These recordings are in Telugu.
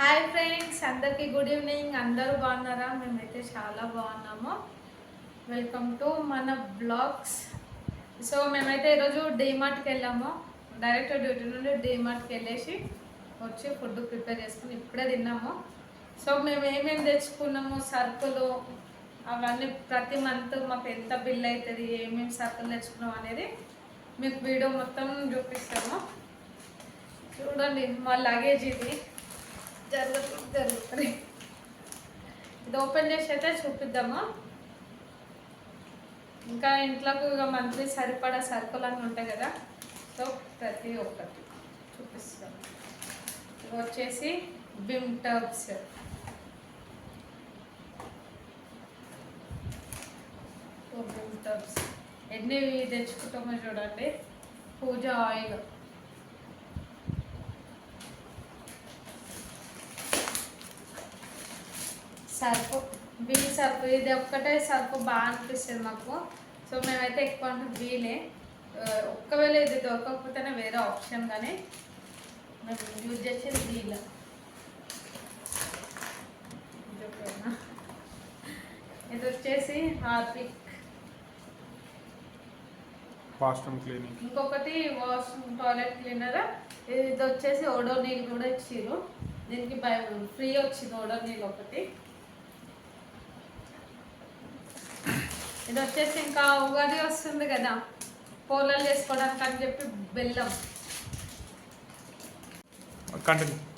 హాయ్ ఫ్రెండ్స్ అందరికీ గుడ్ ఈవినింగ్ అందరూ బాగున్నారా? మేమైతే చాలా బాగున్నాము. వెల్కమ్ టు మన బ్లాగ్స్ సో మేమైతే ఈరోజు డీమార్ట్కి వెళ్ళాము. డైరెక్ట్ డ్యూటీ నుండి డీమార్ట్కి వెళ్ళేసి వచ్చి ఫుడ్ ప్రిపేర్ చేసుకుని ఇప్పుడే తిన్నాము. సో మేము ఏమేమి తెచ్చుకున్నాము సరుకులు అవన్నీ ప్రతి మంత్ మాకు ఎంత బిల్ అవుతుంది ఏమేమి సరుకులు తెచ్చుకున్నాం అనేది మీకు వీడియో మొత్తం చూపిస్తాము. చూడండి మా లగేజ్ ఇది. జరుగుతుంది. జరుగుతుంది ఇది ఓపెన్ చేసి అయితే చూపిద్దాము. ఇంకా ఇంట్లోకి ఇక మంత్లీ సరిపడా సరుకులు అన్నీ ఉంటాయి కదా సో ప్రతి ఒక్కటి చూపిస్తాం ఇది వచ్చేసి బిమ్ టబ్స్ బిమ్ టబ్స్ ఎన్ని తెచ్చుకుంటామో చూడండి. Puja oil. Surf Wheel Surf ఇది ఒక్కటే సర్ఫ్ బాగా అనిపిస్తుంది మాకు. సో మేమైతే ఎక్కువ అంటే వీలే. ఒక్కవేళ ఇది దొరకకపోతేనే వేరే ఆప్షన్ కానీ మేము యూజ్ చేసేది వీల్. ఇది వచ్చేసి హార్పిక్. Washroom cleaning. ఇంకొకటి వాష్ టాయిలెట్ క్లీనర్. ఇది వచ్చేసి ఓడో నీళ్ళు కూడా ఇచ్చిర్రు. దీనికి ఫ్రీ వచ్చింది ఓడో నీళ్ళు ఒకటి. ఇది వచ్చేసి ఇంకా ఉగాది వస్తుంది కదా. పోలలు చేసుకోవడానికి అని చెప్పి బెల్లం.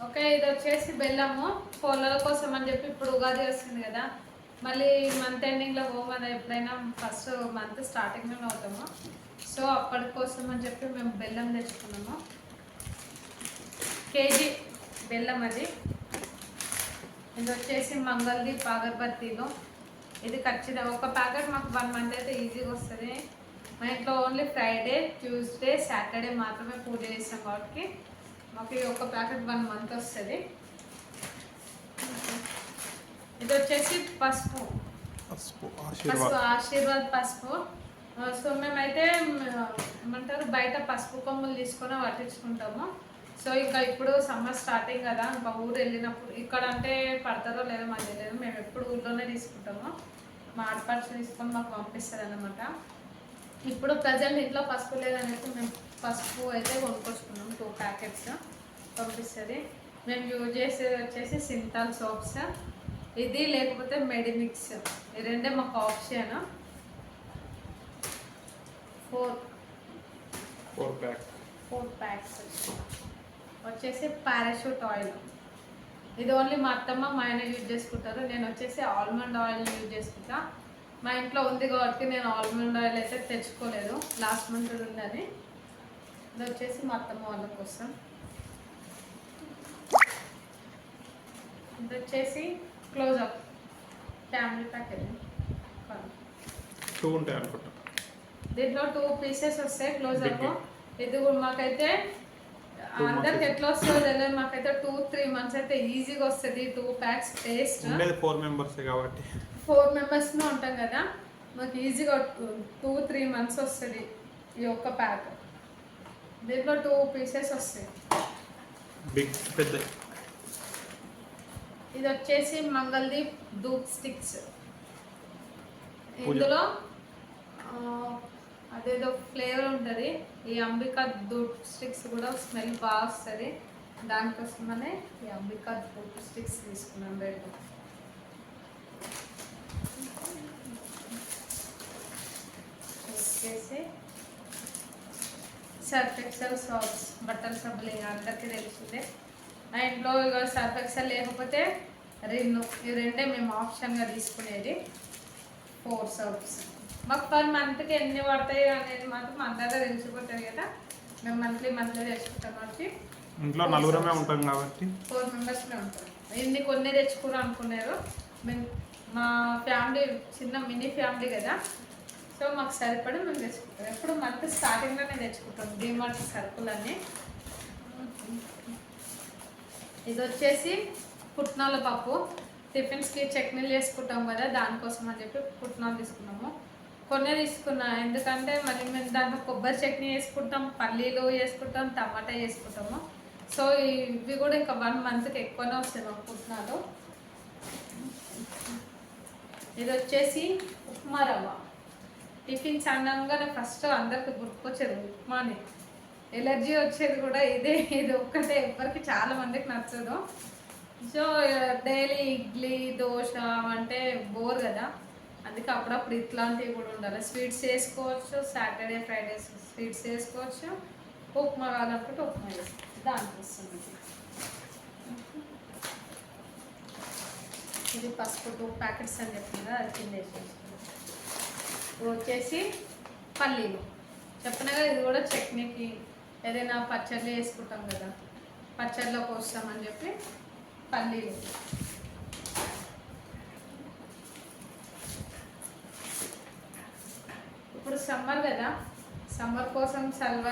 ఓకే ఇది వచ్చేసి బెల్లము. పోలల కోసం అని చెప్పి ఇప్పుడు ఉగాది వస్తుంది కదా. మళ్ళీ మంత్ ఎండింగ్లో పోమని ఎప్పుడైనా ఫస్ట్ మంత్ స్టార్టింగ్లోనే అవుతాము? సో అప్పటి కోసం అని చెప్పి మేము బెల్లం తెచ్చుకున్నాము. కేజీ బెల్లం అది. ఇది వచ్చేసి మంగళది పాగర్బత్తీలో. ఇది ఖచ్చితంగా ఒక ప్యాకెట్ మాకు వన్ మంత్ అయితే ఈజీగా వస్తుంది. మా ఇంట్లో ఓన్లీ ఫ్రైడే ట్యూస్డే సాటర్డే మాత్రమే పూజ చేస్తాం కాబట్టి మాకు ఒక ప్యాకెట్ వన్ మంత్ వస్తుంది. ఇది వచ్చేసి పసుపు. పసుపు ఆశీర్వాద్. పసుపు. సో మేమైతే ఏమంటారు బయట పసుపు కొమ్ములు తీసుకొని పట్టించుకుంటాము సో ఇంకా ఇప్పుడు సమ్మర్ స్టార్టింగ్ కదా ఇంకా ఊరు వెళ్ళినప్పుడు ఇక్కడ అంటే పడతారో లేదో మాకు తెలియదు. మేము ఎప్పుడు ఊర్లోనే తీసుకుంటాము. మా ఆడపడుచు తీసుకొని మాకు పంపిస్తారు అనమాట ఇప్పుడు ప్రజెంట్ ఇంట్లో పసుపు లేదనేసి మేము పసుపు అయితే కొనుక్కొచ్చుకున్నాం. టూ ప్యాకెట్స్ పంపిస్తుంది. మేము యూజ్ చేసేది వచ్చేసి సింతాల్ సోప్స్. ఇది లేకపోతే మెడిమిక్స్. ఈ రెండే మాకు option four four pack four packs వచ్చేసి పారాషూట్ ఆయిల్ ఇది ఓన్లీ మా అత్తమ్మ మా ఆయన యూజ్ చేసుకుంటారు. నేను వచ్చేసి ఆల్మండ్ ఆయిల్ యూజ్ చేసుకుంటా. మా ఇంట్లో ఉంది కాబట్టి నేను ఆల్మండ్ ఆయిల్ అయితే తెచ్చుకోలేదు. లాస్ట్ మంత్ ఉన్నది. ఇది వచ్చేసి మా అత్తమ్మ వాళ్ళ కోసం. ఇది వచ్చేసి క్లోజ్అప్ ఫ్యామిలీ ప్యాకెట్ టూ ఉంటాయి అనుకుంటా. దీంట్లో టూ పీసెస్ వస్తాయి. Close up Big. ఇది మాకైతే అందరికి. ఎట్లా వస్తుందో తెలియదు. మాకైతే టూ త్రీ మంత్స్ అయితే ఈజీగా వస్తుంది. టూ ప్యాక్స్ టేస్ట్ ఉండేది ఫోర్ మెంబర్స్ కాబట్టి. ఫోర్ మెంబర్స్లో ఉంటాం కదా. మాకు ఈజీగా టూ త్రీ మంత్స్ వస్తుంది ఈ ఒక్క ప్యాక్ దీంట్లో టూ పీసెస్ వస్తాయి. బిగ్ పెద్ద. ఇది వచ్చేసి మంగళదీప్ ధూప్ స్టిక్స్. ఇందులో అదేదో ఫ్లేవర్ ఉంటుంది. ఈ అంబికా దూట్ స్టిక్స్ కూడా స్మెల్ బాగా వస్తుంది. దానికోసమనే ఈ అంబికా దూట్ స్టిక్స్ తీసుకున్నాం రేటు వచ్చేసి సర్ఫ్ ఎక్సెల్ సాప్స్ బట్టల సబ్బులు ఇంకా అందరికీ తెలిసిందే. మా ఇంట్లో ఇక సర్ఫ్ ఎక్సెల్ లేకపోతే రిన్ను ఈ రెండే మేము ఆప్షన్గా తీసుకునేది. ఫోర్ సర్ఫ్స్ మాకు పర్ మంత్కి ఎన్ని పడతాయి అనేది మాత్రం అందరిగా తెలిసిపోతుంది కదా. మేము మంత్లీ మంత్లీ తెచ్చుకుంటాం కాబట్టి. ఇంట్లో నలుగురమే ఉంటాం కాబట్టి. ఫోర్ మెంబర్స్లో ఉంటాం. ఇన్ని కొన్ని తెచ్చుకున్నాం అనుకున్నారు. మేము మా ఫ్యామిలీ చిన్న మినీ ఫ్యామిలీ కదా. సో మాకు సరిపడి మేము తెచ్చుకుంటాం. ఎప్పుడు మంత్ స్టార్టింగ్లోనే తెచ్చుకుంటాం. డిమార్ట్ సరుకులన్నీ. ఇది వచ్చేసి పుట్నాల పప్పు. టిఫిన్స్కి చట్నీలు చేసుకుంటాం కదా. దానికోసం అని చెప్పి పుట్నాలు తీసుకున్నాము. కొన్ని తీసుకున్నా. ఎందుకంటే మరి మేము దాంట్లో కొబ్బరి చట్నీ వేసుకుంటాం పల్లీలు వేసుకుంటాం టమాటా వేసుకుంటాము. సో ఇవి కూడా ఇంకా వన్ మంత్కి ఎక్కువనే వస్తాయి మాకు పుట్టినాలు ఇది వచ్చేసి ఉప్మా రవ్వ. టిఫిన్ అనగానే ఫస్ట్ అందరికి గుర్తుకొచ్చేది ఉప్మాని. ఎలర్జీ వచ్చేది కూడా ఇదే ఇది ఒక్కటే. ఎవరికి చాలా మందికి నచ్చదు. సో డైలీ ఇడ్లీ దోశ అంటే బోర్ కదా. అందుకే అప్పుడప్పుడు ఇట్లాంటివి కూడా ఉండాలి. స్వీట్స్ వేసుకోవచ్చు సాటర్డే ఫ్రైడేస్ స్వీట్స్ వేసుకోవచ్చు ఉప్మా కావాలనుకుంటే ఉప్మా చేసుకోవచ్చు. దానికి వస్తుంది ఇది. పసుపు టూ ప్యాకెట్స్ అని చెప్పిందా కదా అది కింద వచ్చేసి పల్లీలు. చెప్పిన కదా ఇది కూడా చట్నీకి ఏదైనా పచ్చళ్ళు వేసుకుంటాం కదా పచ్చళ్ళలోకి కోస్తామని చెప్పి పల్లీలు ఇప్పుడు సమ్మర్ కదా. సమ్మర్ కోసం చల్వ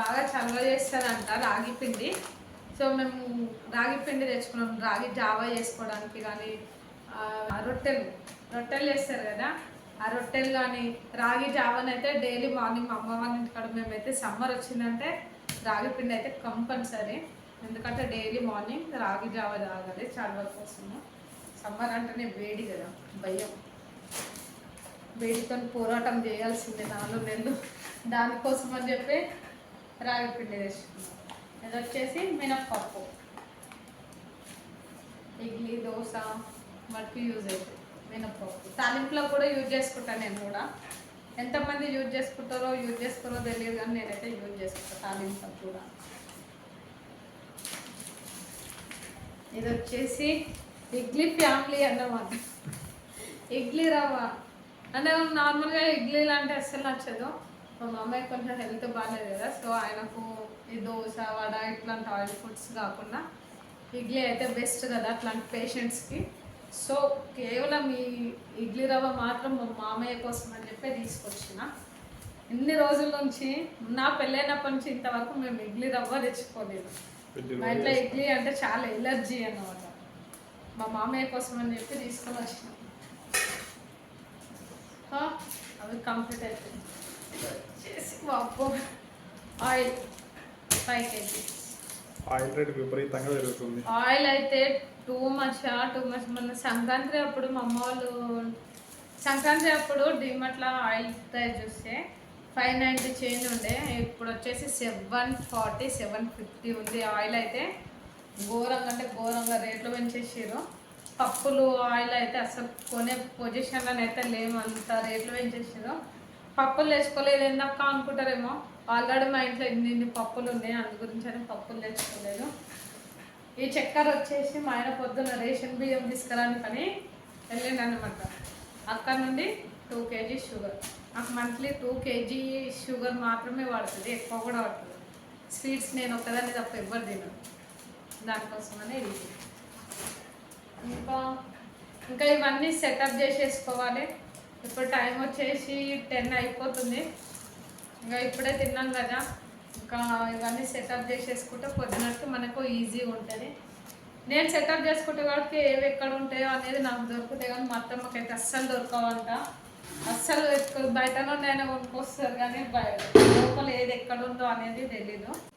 బాగా చల్వ చేస్తారంట రాగి పిండి. సో మేము రాగి పిండి తెచ్చుకున్నాం. రాగి జావా చేసుకోవడానికి కానీ రొట్టెలు రొట్టెలు చేస్తారు కదా. ఆ రొట్టెలు కానీ రాగి జావని అయితే డైలీ మార్నింగ్ మా అమ్మ వాళ్ళ ఇంటికాడ మేమైతే సమ్మర్ వచ్చిందంటే రాగి పిండి అయితే కంపల్సరీ. ఎందుకంటే డైలీ మార్నింగ్ రాగి జావ తాగాలి చల్వ కోసము. సమ్మర్ అంటేనే వేడి కదా భయం. వేడితో పోరాటం చేయాల్సిందే నాలుగు నెలలు. దానికోసం అని చెప్పి రాగి పిండి తెచ్చుకున్నాం. ఇది వచ్చేసి మినప్పప్పు. ఇడ్లీ దోశ వాటికి యూజ్ అవుతుంది మినప్పప్పు. తాలింపులో కూడా యూజ్ చేసుకుంటాను నేను కూడా. ఎంతమంది యూజ్ చేసుకుంటారో యూజ్ చేసుకోరో తెలియదు కానీ నేనైతే యూజ్ చేసుకుంటాను తాలింపులో కూడా. ఇది వచ్చేసి ఇడ్లీ ఫ్యామిలీ అన్నమాట. ఇడ్లీ రవ్వ. అంటే నార్మల్గా ఇడ్లీలు అంటే అస్సలు నచ్చదు. మా మామయ్య కొంచెం హెల్త్ బాగాలేదు కదా సో ఆయనకు ఈ దోశ వడ ఇట్లాంటి ఆయిల్ ఫుడ్స్ కాకుండా ఇడ్లీ అయితే బెస్ట్ కదా అట్లాంటి పేషెంట్స్కి. సో కేవలం ఈ ఇడ్లీ రవ్వ మాత్రం మా మామయ్య కోసం అని చెప్పి తీసుకొచ్చిన. ఇన్ని రోజుల నుంచి నా పెళ్ళైనప్పటి నుంచి ఇంతవరకు మేము ఇడ్లీ రవ్వ తెచ్చుకోలేదు. మా ఇంట్లో ఇడ్లీ అంటే చాలా ఎలర్జీ అన్నమాట. మా మామయ్య కోసం అని చెప్పి తీసుకొని వచ్చిన ఆ, అవి కంప్లీట్ అయిపోయింది చేసి బాబు oil. Five KG oil rate విపరీతంగా పెరుగుతుంది. ఆయిల్ అయితే టూ మచ్ టూ మచ్. మన సంక్రాంతి అప్పుడు మా అమ్మ వాళ్ళు సంక్రాంతి అప్పుడు డిమట్లో ఆయిల్ ప్రైస్ చూస్తే ఫైవ్ నైంటీ చేంజ్ ఉండే. ఇప్పుడు వచ్చేసి సెవెన్ ఫార్టీ సెవెన్ ఫిఫ్టీ ఉంది ఆయిల్ అయితే. ఘోరంగా అంటే ఘోరంగా రేట్లు పెంచేసారు పప్పులు ఆయిల్ అయితే అసలు కొనే పొజిషన్లో అయితే లేము అంత రేట్లు పెంచేసారు పప్పులు వేసుకోలేదు ఎందాక అనుకుంటారేమో? ఆల్రెడీ మా ఇంట్లో ఇన్ని ఇన్ని పప్పులు ఉన్నాయి. అందు గురించి అని పప్పులు వేసుకోలేదు ఈ చక్కెర వచ్చేసి మా ఆయన పొద్దున్న రేషన్ బియ్యం తీసుకురాని పని వెళ్ళిండనమాట అక్కడ నుండి టూ కేజీ షుగర్ నాకు మంత్లీ టూ కేజీ షుగర్ మాత్రమే పడుతుంది ఎక్కువ కూడా పడుతుంది స్వీట్స్ నేను ఒక్కదాన్ని తప్ప ఎవ్వరు తినను దానికోసమనే ఇది. ఇంకా ఇంకా ఇవన్నీ సెటప్ చేసేసుకోవాలి. ఇప్పుడు టైం వచ్చేసి టెన్ అయిపోతుంది. ఇంకా ఇప్పుడే తిన్నాం కదా. ఇంకా ఇవన్నీ సెటప్ చేసేసుకుంటే పొద్దునట్టు మనకు ఈజీగా ఉంటుంది. నేను సెటప్ చేసుకుంటే కాబట్టి ఏవి ఎక్కడ ఉంటాయో అనేది నాకు దొరుకుతాయి కానీ మా అత్తమ్మకైతే అస్సలు దొరకవంట. అస్సలు ఎక్క- నేను కొనుక్కొస్తారు కానీ లోపల ఏది ఎక్కడ ఉందో అనేది తెలీదు.